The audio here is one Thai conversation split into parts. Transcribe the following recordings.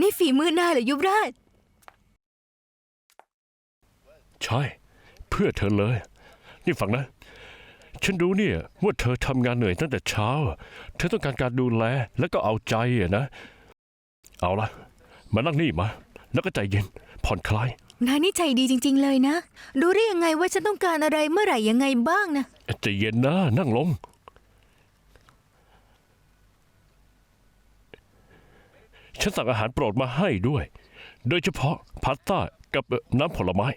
นี่ฝีมือนายเหรอยุบราช ใช่ เพื่อเธอเลย นี่ฟังนะ ฉันรู้เนี่ยว่าเธอทำงานเหนื่อยตั้งแต่เช้า เธอต้องการการดูแลแล้วก็เอาใจอะนะ เอาละมานั่งนี่มา แล้วก็ใจเย็น ผ่อนคลาย นายนี่ใจดีจริง ๆ เลยนะ รู้ได้ยังไงว่าฉันต้องการอะไรเมื่อไหร่ยังไงบ้างนะ ใจเย็นนะ นั่งลง ฉันสั่งอาหารโปรดมาให้ด้วย โดยเฉพาะพาสต้ากับเอ่อน้ำผลไม้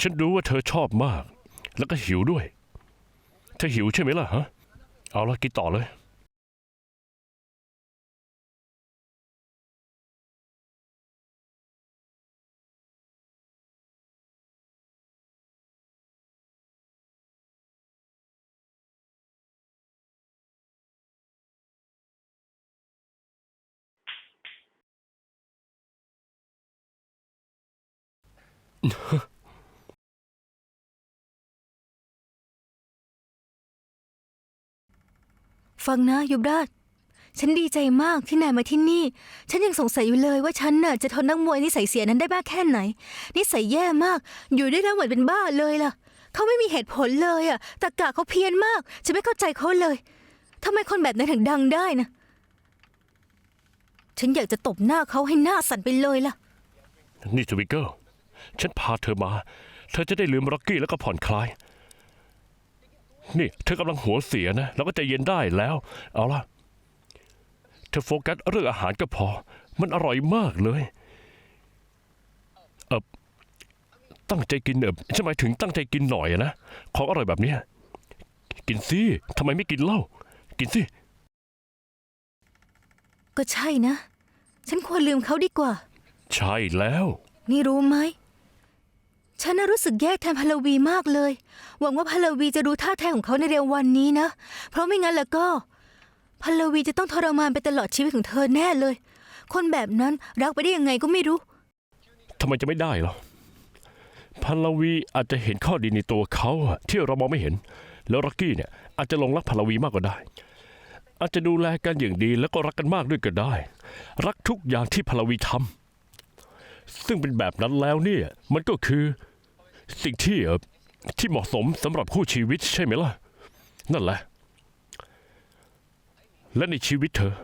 ฉันรู้ว่าเธอชอบมาก แล้วก็หิวด้วย เธอหิวใช่ไหมล่ะฮะ เอาละกินต่อเลย ฟังนะยุบราช ฉันดีใจมากที่นายมาที่นี่ ฉันยังสงสัยอยู่เลยว่าฉันน่ะจะทนนักมวยนิสัยเสียนั้นได้มากแค่ไหน นิสัยแย่มาก อยู่ได้แล้วเหมือนเป็นบ้าเลยล่ะ เขาไม่มีเหตุผลเลยอะตะกะเขาเพี้ยนมาก ฉันไม่เข้าใจเขาเลยทำไมคนแบบนั้นถึงดังได้นะ ฉันอยากจะตบหน้าเขาให้หน้าสั่นไปเลยล่ะ นี่ทวิกเกิล ฉันพาเธอมา เธอจะได้ลืมร็อกกี้แล้วก็ผ่อนคลาย นี่ เธอกำลังหัวเสียนะแล้วก็ใจเย็นได้แล้ว เอาล่ะ เธอโฟกัสเรื่องอาหารก็พอ มันอร่อยมากเลย เออตั้งใจกินเออฉันหมายถึงตั้งใจกินหน่อยอะนะ ของอร่อยแบบเนี้ยกินสิทำไมไม่กินเหล้า กินสิ ก็ใช่นะ ฉันควรลืมเขาดีกว่า ใช่แล้ว นี่รู้ไหม ฉันน่ะรู้สึกแย่แทนพลวีมากเลย หวังว่าพลวีจะรู้ท่าแท้ของเขาในเร็ววันนี้นะ เพราะไม่งั้นแล้วก็พลวีจะต้องทรมานไปตลอดชีวิตของเธอแน่เลย คนแบบนั้นรักไปได้ยังไงก็ไม่รู้ ทำไมจะไม่ได้หรอพันลวีอาจจะเห็นข้อดีในตัวเขาอะที่เรามองไม่เห็น แล้วรักกี้เนี่ยอาจจะหลงรักพันลวีมากก็ได้ อาจจะดูแลกันอย่างดีแล้วก็รักกันมากด้วยก็ได้ รักทุกอย่างที่พันลวีทำซึ่งเป็นแบบนั้นแล้วเนี่ยมันก็คือ สิ่งที่เออที่เหมาะสมสำหรับคู่ชีวิตใช่ไหมล่ะ นั่นแหละ และในชีวิตเธอ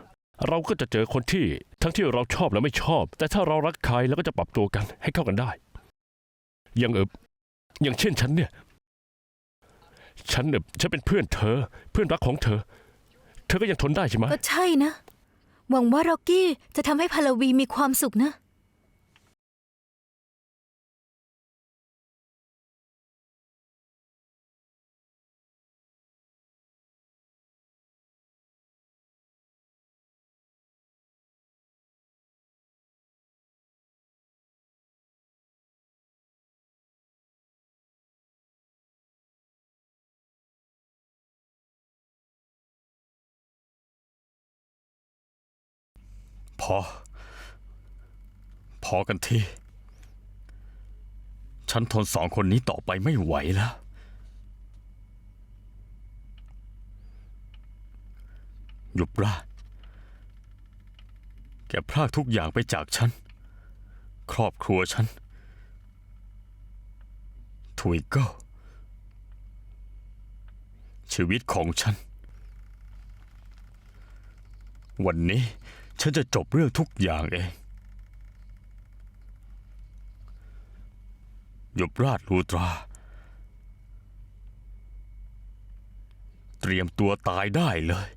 เราก็จะเจอคนที่ทั้งที่เราชอบและไม่ชอบ แต่ถ้าเรารักใครแล้วก็จะปรับตัวกันให้เข้ากันได้ อย่างเอบอย่างเช่นฉันเนี่ย ฉันเอบฉันเป็นเพื่อนเธอ เพื่อนรักของเธอ เธอก็ยังทนได้ใช่ไหมก็ใช่นะ หวังว่าร็อกกี้จะทำให้พลวีมีความสุขนะ อ พอกันที ฉันทนสองคนนี้ต่อไปไม่ไหวแล้ว หยุบราแกพรากทุกอย่างไปจากฉัน ครอบครัวฉัน ถุยก็ชีวิตของฉัน วันนี้ ฉันจะจบเรื่องทุกอย่างเองหยบราชลูตรา เตรียมตัวตายได้เลย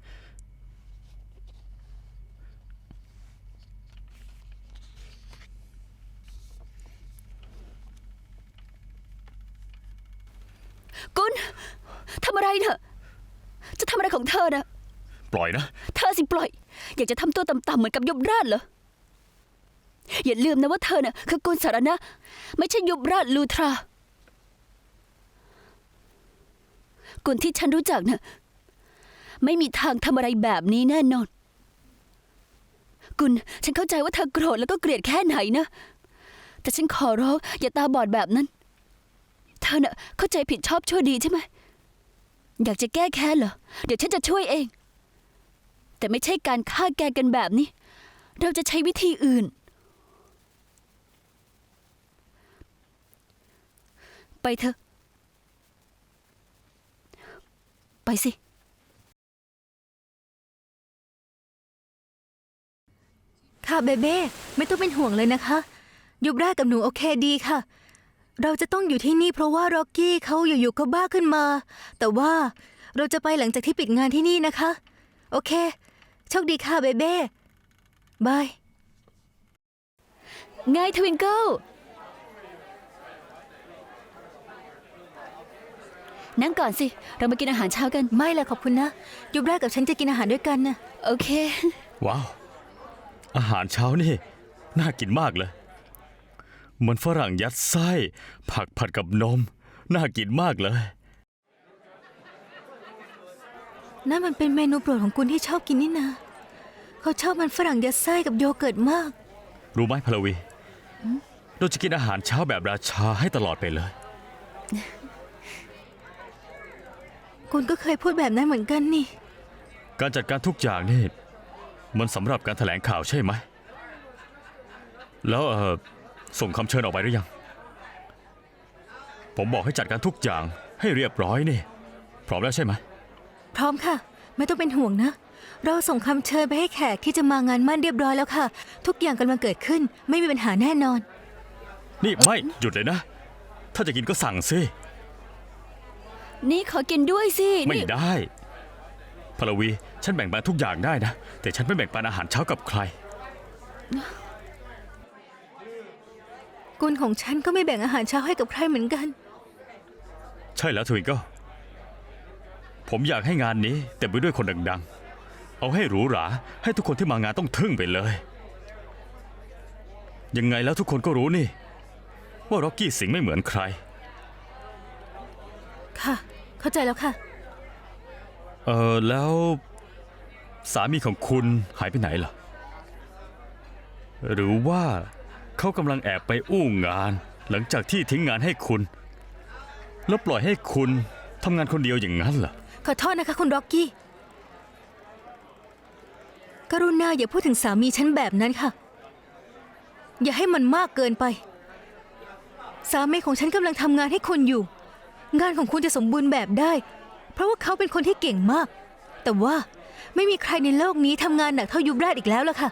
กุลทำอะไรเนอะ จะทำอะไรของเธอนะ ปล่อยนะ เธอสิปล่อย อยากจะทำตัวต่ำๆเหมือนกับยมราชเหรอ อย่าลืมนะว่าเธอน่ะคือกุลสารนะไม่ใช่ยมราชลูทรา กุลที่ฉันรู้จักน่ะไม่มีทางทำอะไรแบบนี้แน่นอน กุลฉันเข้าใจว่าเธอโกรธแล้วก็เกลียดแค่ไหนนะ แต่ฉันขอร้องอย่าตาบอดแบบนั้น เธอน่ะเข้าใจผิดชอบชั่วดีใช่ไหม อยากจะแก้แค้นเหรอ เดี๋ยวฉันจะช่วยเอง แต่ไม่ใช่การฆ่าแกงกันแบบนี้ เราจะใช้วิธีอื่น ไปเถอะ ไปสิ ค่ะเบเบ้ไม่ต้องเป็นห่วงเลยนะคะ ยุบแรกกับหนูโอเคดีค่ะ เราจะต้องอยู่ที่นี่เพราะว่าร็อกกี้เขาอยู่ๆก็บ้าขึ้นมา แต่ว่าเราจะไปหลังจากที่ปิดงานที่นี่นะคะ โอเค โชคดีค่ะเบเบ้บายไงทวิงเกิลนั่งก่อนสิ เรามากินอาหารเช้ากัน ไม่ละขอบคุณนะ ยุบแรกกับฉันจะกินอาหารด้วยกันนะโอเค ว้าว อาหารเช้านี่ น่ากินมากเลย มันฝรั่งยัดไส้ ผักผัดกับนม น่ากินมากเลย นั่นมันเป็นเมนูโปรดของคุณที่ชอบกินนี่นะ เขาชอบมันฝรั่งยัดไส้กับโยเกิร์ตมาก รู้ไหมพลวีเราจะกินอาหารเช้าแบบราชาให้ตลอดไปเลย คุณก็เคยพูดแบบนั้นเหมือนกันนี่ การจัดการทุกอย่างนี่ มันสำหรับการแถลงข่าวใช่ไหม แล้วเออส่งคำเชิญออกไปหรือยัง ผมบอกให้จัดการทุกอย่างให้เรียบร้อยนี่ พร้อมแล้วใช่ไหม พร้อมค่ะ ไม่ต้องเป็นห่วงนะ เราส่งคำเชิญไปให้แขกที่จะมางานมั่นเรียบร้อยแล้วค่ะ ทุกอย่างกำลังเกิดขึ้น ไม่มีปัญหาแน่นอน นี่ไม่หยุดเลยนะ ถ้าจะกินก็สั่งสิ นี่ขอกินด้วยสิไม่นี่ได้พลวี ฉันแบ่งปันทุกอย่างได้นะ แต่ฉันไม่แบ่งปันอาหารเช้ากับใคร กุลของฉันก็ไม่แบ่งอาหารเช้าให้กับใครเหมือนกัน ใช่แล้วทวิงเกิล ผมอยากให้งานนี้เต็มไปด้วยคนดังๆ เอาให้หรูหรา ให้ทุกคนที่มางานต้องทึ่งไปเลย ยังไงแล้วทุกคนก็รู้นี่ ว่าร็อกกี้สิงห์ไม่เหมือนใคร ค่ะ เข้าใจแล้วค่ะ เออแล้ว สามีของคุณหายไปไหนล่ะ หรือว่าเขากำลังแอบไปอู้งาน หลังจากที่ทิ้งงานให้คุณ แล้วปล่อยให้คุณทำงานคนเดียวอย่างนั้นเหรอข อโทษนะคะคุณร็อกกี้ กรุณาอย่าพูดถึงสามีฉันแบบนั้นค่ะ อย่าให้มันมากเกินไป สามีของฉันกำลังทำงานให้คุณอยู่ งานของคุณจะสมบูรณ์แบบได้ เพราะว่าเขาเป็นคนที่เก่งมาก แต่ว่าไม่มีใครในโลกนี้ทำงานหนักเท่ายุบราชอีกแล้วล่ะค่ะ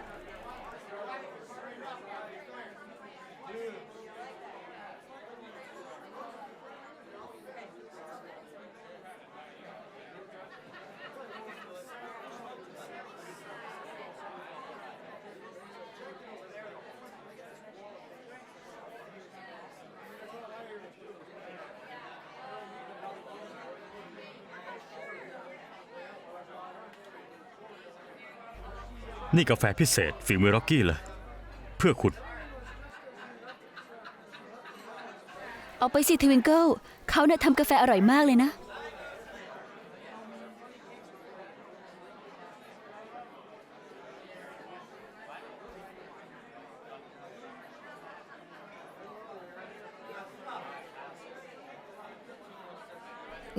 นี่กาแฟพิเศษฝีมือร็อกกี้เลย เพื่อคุณ เอาไปสิทวิงเกิลเขาเนี่ยทำกาแฟอร่อยมากเลยนะ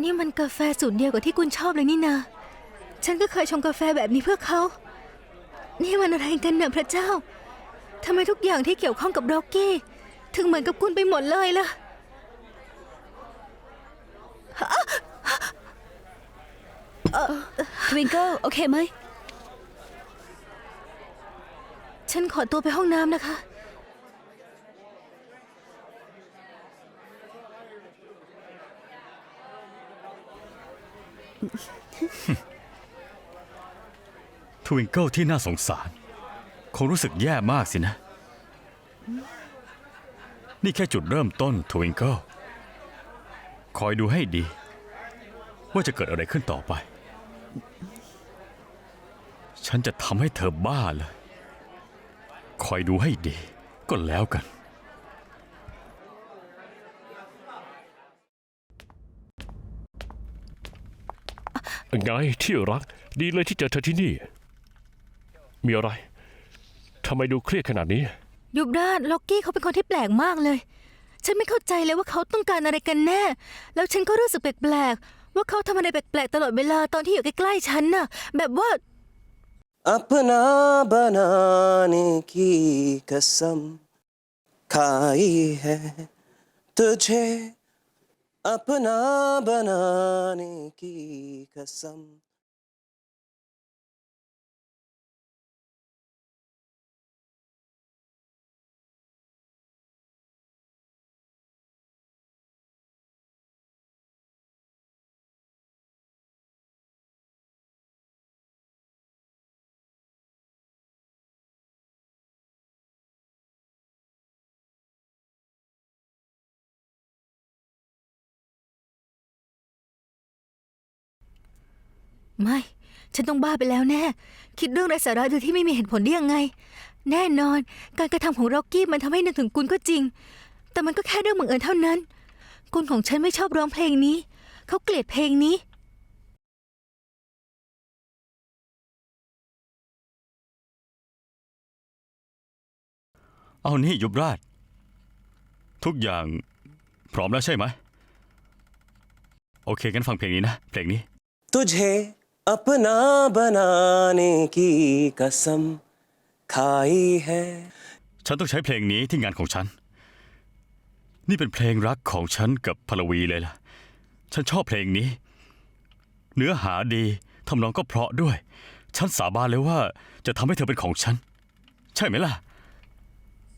นี่มันกาแฟสูตรเดียวกับที่คุณชอบเลยนี่นา ฉันก็เคยชงกาแฟแบบนี้เพื่อเขา นี่มันอะไรกันเนี่ยพระเจ้า ทำไมทุกอย่างที่เกี่ยวข้องกับร็อกกี้ ถึงเหมือนกับคุณไปหมดเลยล่ะ ทวิงเกิลโอเคไหม ฉันขอตัวไปห้องน้ำนะคะ ทวิงเกิลที่น่าสงสาร คงรู้สึกแย่มากสินะ นี่แค่จุดเริ่มต้นทวิงเกิลคอยดูให้ดี ว่าจะเกิดอะไรขึ้นต่อไป ฉันจะทำให้เธอบ้าเลย คอยดูให้ดี ก็แล้วกันไงที่รัก ดีเลยที่เจอเธอที่นี่ มีอะไรทำไมดูเครียดขนาดนี้ ยุบราชล็อกกี้เขาเป็นคนที่แปลกมากเลย ฉันไม่เข้าใจเลยว่าเขาต้องการอะไรกันแน่ แล้วฉันก็รู้สึกแปลกๆ ว่าเขาทำอะไรแปลกๆ ตลอดเวลาตอนที่อยู่ใกล้ๆ ฉันน่ะ แบบว่า अपना बनाने की कसम खाई है तुझे अपना बनाने की कसम ไม่ ฉันต้องบ้าไปแล้วแน่ คิดเรื่องไร้สาระโดยที่ไม่มีเหตุผลได้ยังไง แน่นอน การกระทำของร็อกกี้มันทำให้นึกถึงกุลก็จริง แต่มันก็แค่เรื่องบังเอิญเท่านั้น กุลของฉันไม่ชอบร้องเพลงนี้ เขาเกลียดเพลงนี้เอานี่ยุบราช ทุกอย่างพร้อมแล้วใช่ไหม โอเคงั้นฟังเพลงนี้นะ เพลงนี้ तुझे अपना बनाने की कसम खाई है ฉันต้องใช้เพลงนี้ที่งานของฉัน นี่เป็นเพลงรักของฉันกับพลวีเลยล่ะ ฉันชอบเพลงนี้ เนื้อหาดีทำนองก็เพราะด้วย ฉันสาบานเลยว่าจะทำให้เธอเป็นของฉัน ใช่ไหมล่ะ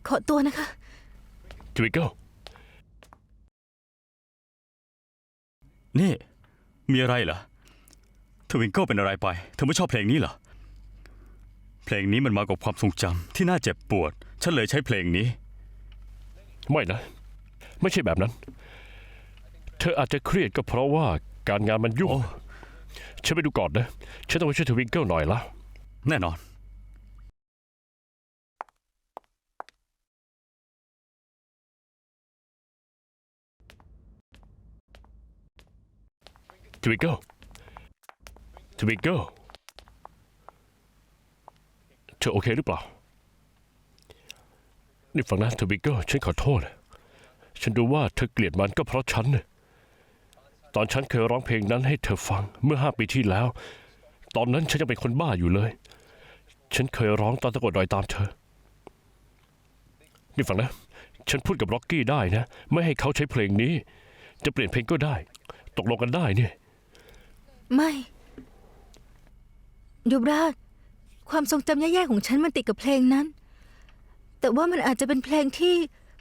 ขอตัวนะคะ ทวิกเกิล นี่ มีอะไรเหรอ ทวิงเกิลเป็นอะไรไป เธอไม่ชอบเพลงนี้เหรอ เพลงนี้มันมากับความทรงจำที่น่าเจ็บปวด ฉันเลยใช้เพลงนี้ ไม่นะ ไม่ใช่แบบนั้น เธออาจจะเครียดก็เพราะว่าการงานมันยุ่งโอ้ฉันไปดูก่อนนะ ฉันต้องไปช่วยทวิงเกิลหน่อยละ แน่นอน ทวิงเกิล ทวิงเกิลเธอโอเคหรือเปล่า นี่ฟังนะทวิงเกิลฉันขอโทษ ฉันดูว่าเธอเกลียดมันก็เพราะฉันนี่ตอนฉันเคยร้องเพลงนั้นให้เธอฟังเมื่อห้าปีที่แล้ว ตอนนั้นฉันยังเป็นคนบ้าอยู่เลย ฉันเคยร้องตอนตะโกนรอยตามเธอ นี่ฟังนะ ฉันพูดกับร็อกกี้ได้นะ ไม่ให้เขาใช้เพลงนี้ จะเปลี่ยนเพลงก็ได้ ตกลงกันได้เนี่ย ไม่ ยุบราช ความทรงจำแย่ๆของฉันมันติดกับเพลงนั้น แต่ว่ามันอาจจะเป็นเพลงที่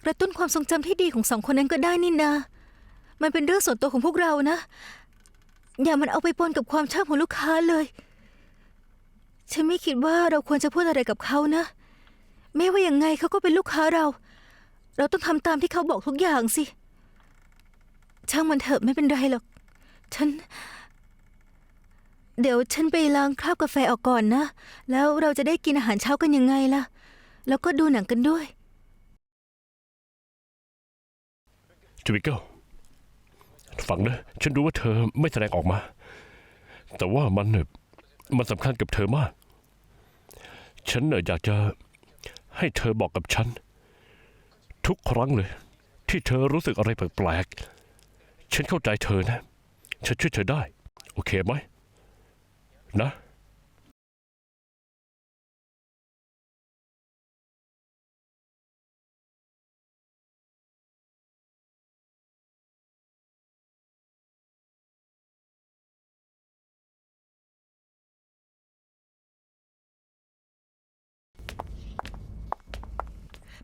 กระตุ้นความทรงจำที่ดีของสองคนนั้นก็ได้นี่นา มันเป็นเรื่องส่วนตัวของพวกเรานะ อย่ามันเอาไปปนกับความชอบของลูกค้าเลย ฉันไม่คิดว่าเราควรจะพูดอะไรกับเขานะ ไม่ว่าอยังไงเขาก็เป็นลูกค้าเรา เราต้องทำตามที่เขาบอกทุกอย่างสิ ช่างมันเถอะไม่เป็นไรหรอก ฉัน เดี๋ยวฉันไปล้างคราบกาแฟออกก่อนนะ แล้วเราจะได้กินอาหารเช้ากันยังไงล่ะ แล้วก็ดูหนังกันด้วย ทวิกเกิลฟังนะ ฉันรู้ว่าเธอไม่แสดงออกมา แต่ว่ามันเนี่ยมันสำคัญกับเธอมาก ฉันเนี่ยอยากจะให้เธอบอกกับฉัน ทุกครั้งเลย ที่เธอรู้สึกอะไรแปลกๆ ฉันเข้าใจเธอนะ ฉันช่วยเธอได้ โอเคไหม นะ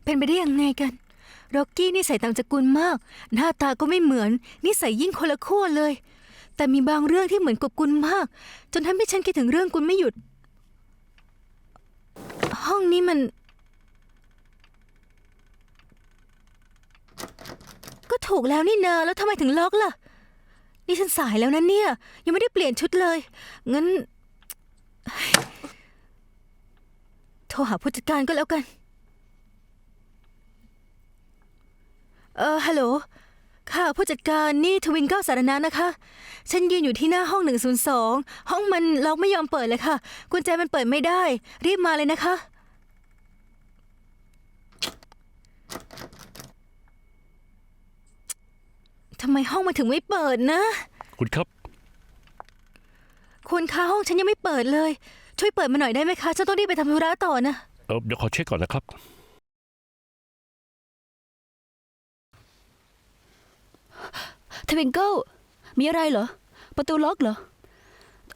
เป็นไปได้ยังไงกันร็อกกี้นิสัยต่างจากกุลมาก หน้าตาก็ไม่เหมือน นิสัยยิ่งคนละขั้วเลย แต่มีบางเรื่องที่เหมือนกับกุลมาก จนทำให้ฉันคิดถึงเรื่องกุลไม่หยุด ห้องนี้มัน ก็ถูกแล้วนี่นาแล้วทำไมถึงล็อกล่ะ นี่ฉันสายแล้วนะเนี่ย ยังไม่ได้เปลี่ยนชุดเลย งั้น โทรหาผู้จัดการก็แล้วกัน เออฮัลโหล ค่ะผู้จัดการนี่ทวินเก้าสารณะนะคะ ฉันยืนอยู่ที่หน้าห้อง 102 ห้องมันล็อกไม่ยอมเปิดเลยค่ะ กุญแจมันเปิดไม่ได้ รีบมาเลยนะคะ ทำไมห้องมันถึงไม่เปิดนะ คุณครับ คุณคะห้องฉันยังไม่เปิดเลย ช่วยเปิดมาหน่อยได้ไหมคะ ฉันต้องรีบไปทำธุระต่อนะ เออเดี๋ยวขอเช็คก่อนนะครับ ทวิงเกิลมีอะไรเหรอ ประตูล็อกเหรอ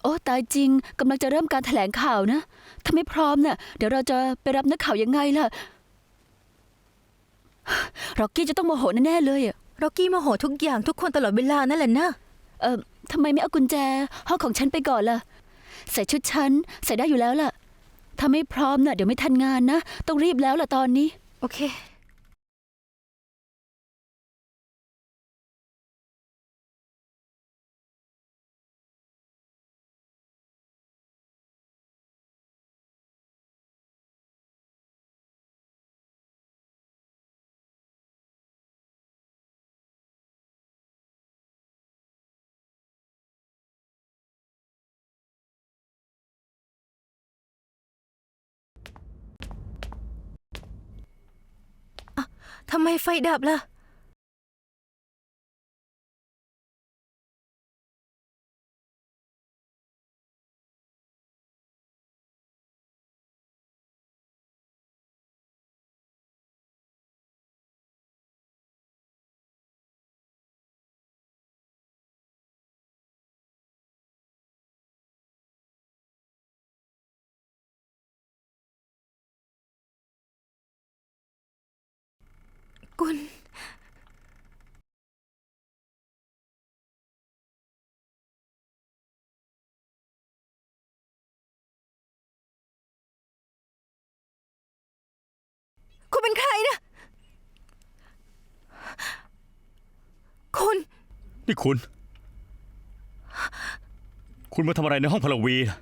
โอ้ตายจริงกำลังจะเริ่มการแถลงข่าวนะ ถ้าไม่พร้อมน่ะเดี๋ยวเราจะไปรับนักข่าวยังไงล่ะร็อกกี้จะต้องโมโหแน่ๆเลยอะร็อกกี้โมโหทุกอย่างทุกคนตลอดเวลานั่นแหละนะ เออทำไมไม่เอากุญแจ ห้องของฉันไปก่อนล่ะ ใส่ชุดฉันใส่ได้อยู่แล้วล่ะ ถ้าไม่พร้อมน่ะเดี๋ยวไม่ทันงานนะ ต้องรีบแล้วล่ะตอนนี้ โอเค ทำไมไฟดับล่ะ กุล คุณเป็นใครนะ คุณ นี่คุณ คุณมาทำอะไรในห้องพลวีล่ะ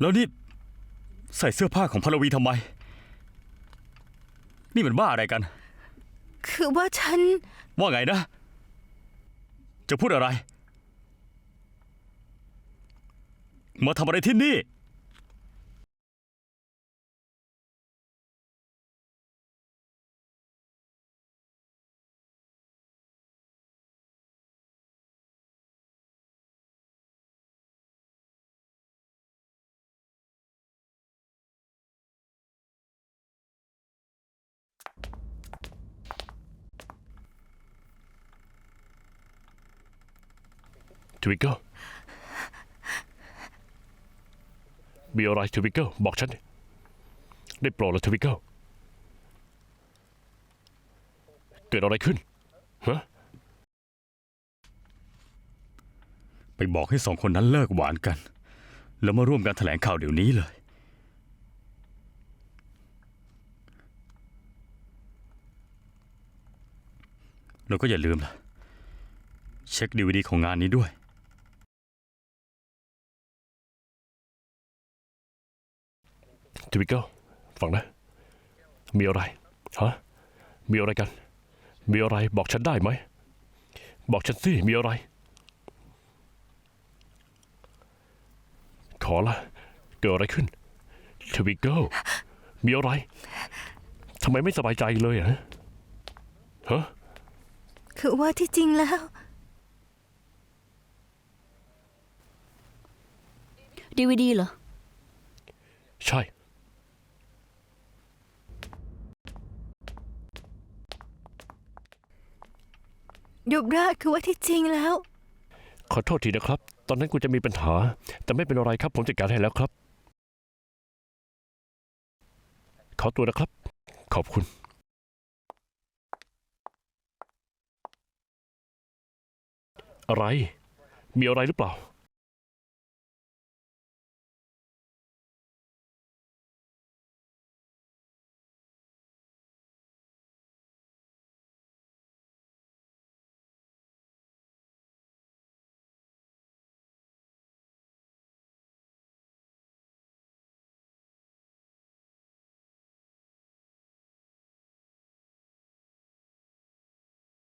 แล้วนี่ ใส่เสื้อผ้าของพลวีทำไม นี่มันบ้าอะไรกัน คือว่าฉัน ว่าไงนะ จะพูดอะไร มาทำอะไรที่นี่ ทวิกเกิลมีอะไรทวิกเกิลบอกฉันดิได้โปรดแล้วทวิกเกิลเกิดอะไรขึ้นฮะไปบอกให้สองคนนั้นเลิกหวานกัน แล้วมาร่วมกันแถลงข่าวเดี๋ยวนี้เลย แล้วก็อย่าลืมล่ะ เช็คดีวดีของงานนี้ด้วย ทวิกเกิลฟังนะ มีอะไรฮะมีอะไรกัน มีอะไรบอกฉันได้ไหม บอกฉันสิ มีอะไร ขอละ เกิดอะไรขึ้นทวิกเกิลมีอะไรทำไมไม่สบายใจเลยอะฮะคือว่าที่จริงแล้ว ดีวดีเหรอ ใช่ ยุบราชคือว่าที่จริงแล้ว ขอโทษทีนะครับ ตอนนั้นกูจะมีปัญหา แต่ไม่เป็นอะไรครับ ผมจัดการให้แล้วครับ ขอตัวนะครับ ขอบคุณ อะไร มีอะไรหรือเปล่า